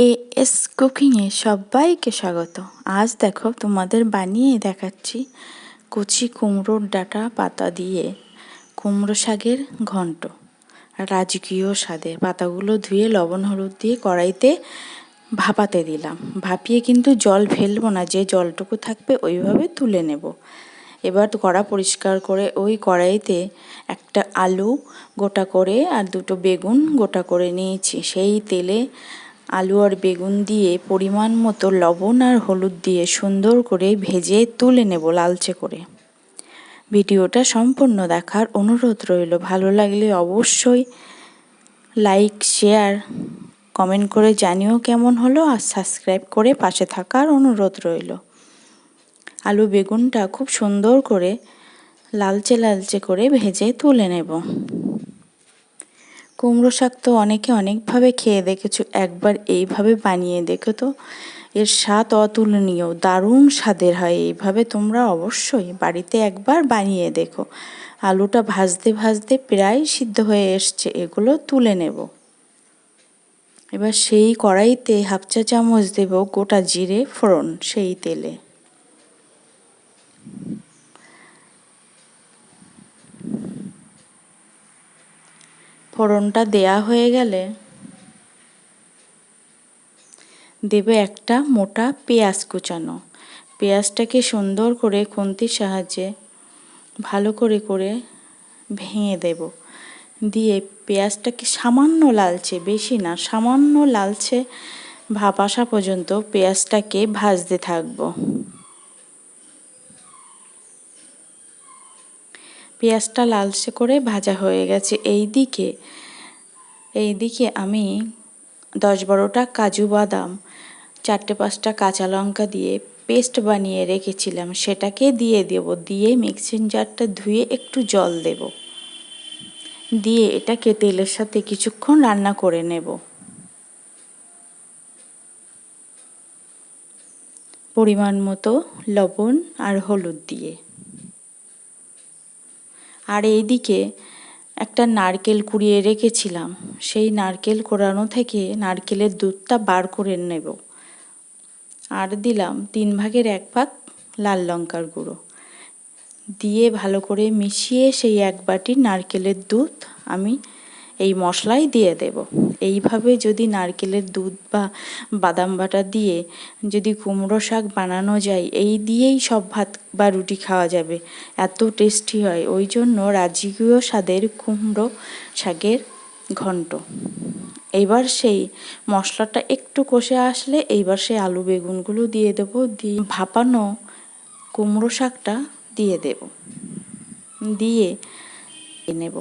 A S কুকিংয়ে সবাইকে স্বাগত। আজ দেখো তোমাদের বানিয়ে দেখাচ্ছি কুচি কুমড়োর ডাটা পাতা দিয়ে কুমড়ো শাকের ঘন্ট, রাজকীয় স্বাদের। পাতাগুলো ধুয়ে লবণ, হলুদ দিয়ে কড়াইতে ভাপাতে দিলাম। ভাপিয়ে কিন্তু জল ফেলব না, যে জলটুকু থাকবে ওইভাবে তুলে নেব। এবার কড়া পরিষ্কার করে ওই কড়াইতে একটা আলু গোটা করে আর দুটো বেগুন গোটা করে নিয়েছি। সেই তেলে আলু আর বেগুন দিয়ে পরিমাণ মতো লবণ আর হলুদ দিয়ে সুন্দর করে ভেজে তুলে নেব লালচে করে। ভিডিওটা সম্পূর্ণ দেখার অনুরোধ রইল। ভালো লাগলে অবশ্যই লাইক, শেয়ার, কমেন্ট করে জানিও কেমন হলো আর সাবস্ক্রাইব করে পাশে থাকার অনুরোধ রইল। আলু বেগুনটা খুব সুন্দর করে লালচে লালচে করে ভেজে তুলে নেব। কুমড়ো শাক তো অনেকে অনেকভাবে খেয়ে দেখেছ, একবার এইভাবে বানিয়ে দেখো তো। এর স্বাদ অতুলনীয়, দারুণ স্বাদের হয় এইভাবে তোমরা অবশ্যই বাড়িতে একবার বানিয়ে দেখো। আলুটা ভাজতে ভাজতে প্রায় সিদ্ধ হয়ে এসছে, এগুলো তুলে নেব। এবার সেই কড়াইতে হাফ চা চামচ দেব গোটা জিরে ফোড়ন সেই তেলে। ফোড়নটা দেয়া হয়ে গেলে দেবে একটা মোটা পেঁয়াজ কুচানো। পেঁয়াজটাকে সুন্দর করে খুন্তির সাহায্যে ভালো করে করে ভেঙে দেব। দিয়ে পেঁয়াজটাকে সামান্য লালচে, বেশি না, সামান্য লালচে ভাপ আসা পর্যন্ত পেঁয়াজটাকে ভাজতে থাকব। পেঁয়াজটা লালচে করে ভাজা হয়ে গেছে। এই দিকে এই দিকে আমি দশ বারোটা কাজু বাদাম, চারটে পাঁচটা কাঁচা লঙ্কা দিয়ে পেস্ট বানিয়ে রেখেছিলাম। সেটাকে দিয়ে দেব। দিয়ে মিক্সিং জারটা ধুয়ে একটু জল দেব। দিয়ে এটাকে তেলের সাথে কিছুক্ষণ রান্না করে নেব। পরিমাণ মতো লবণ আর হলুদ দিয়ে। আর এইদিকে একটা নারকেল কুড়িয়ে রেখেছিলাম। সেই নারকেল কোড়ানো থেকে নারকেলের দুধটা বার করে নেব। আর দিলাম তিন ভাগের এক ভাগ লাল লঙ্কার গুঁড়ো। দিয়ে ভালো করে মিশিয়ে সেই এক বাটি নারকেলের দুধ আমি এই মশলাই দিয়ে দেব। এইভাবে যদি নারকেলের দুধ বা বাদাম বাটা দিয়ে যদি কুমড়ো শাক বানানো যায়, এই দিয়েই সব ভাত বা রুটি খাওয়া যাবে। এত টেস্টি হয়। ওই জন্য রাজকীয় স্বাদের কুমড়ো শাকের ঘন্ট। এইবার সেই মশলাটা একটু কষে আসলে এইবার সেই আলু বেগুনগুলো দিয়ে দেবো। দিয়ে ভাপানো কুমড়ো শাকটা দিয়ে দেব। দিয়ে নেব।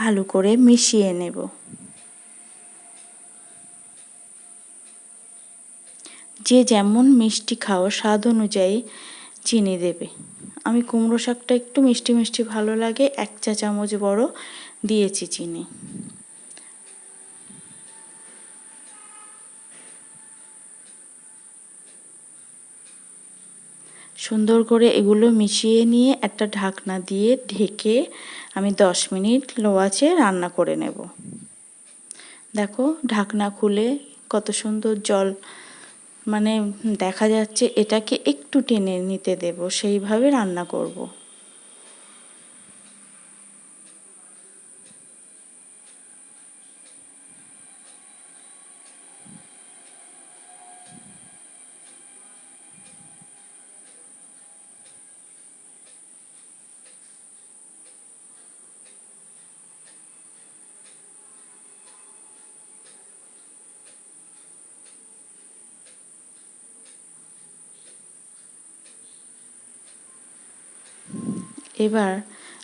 ভালো করে মিশিয়ে নেব। যে যেমন মিষ্টি খাও স্বাদ অনুযায়ী চিনি দেবে। আমি কুমড়ো শাকটা একটু মিষ্টি মিষ্টি ভালো লাগে, এক চা চামচ বড় দিয়েছি চিনি। সুন্দর করে এগুলো মিশিয়ে নিয়ে একটা ঢাকনা দিয়ে ঢেকে আমি দশ মিনিট লো আঁচে রান্না করে নেব। দেখো ঢাকনা খুলে কত সুন্দর জল মানে দেখা যাচ্ছে এটাকে একটু টেনে নিতে দেব, সেইভাবে রান্না করব। এবার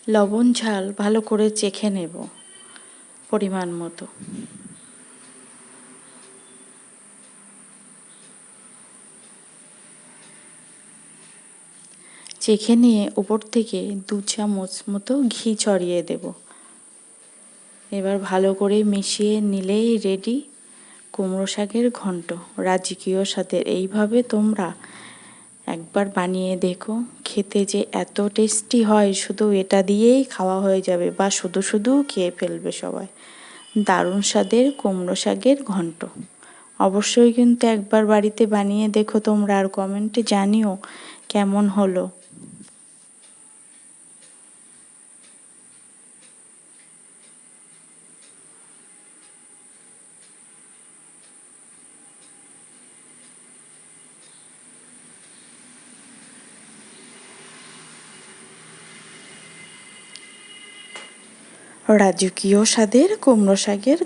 লবণ ঝাল ভালো করে চেখে নেব পরিমাণ মতো। চেখে নিয়ে উপর থেকে দু চামচ মতো ঘি ছড়িয়ে দেব। এবার ভালো করে মিশিয়ে নিলেই রেডি কুমড়ো শাকের ঘন্ট। রাজকীয় সাথে এইভাবে তোমরা একবার বানিয়ে দেখো। খেতে যে এত টেস্টি হয়, শুধু এটা দিয়েই খাওয়া হয়ে যাবে বা শুধু শুধু খেয়ে ফেলবে সবাই। দারুণ স্বাদের কুমড়ো শাকের ঘন্ট। অবশ্যই কিন্তু একবার বাড়িতে বানিয়ে দেখো তোমরা আর কমেন্টে জানিও কেমন হলো। রাজকীয় স্বাদের কুমড়ো শাকের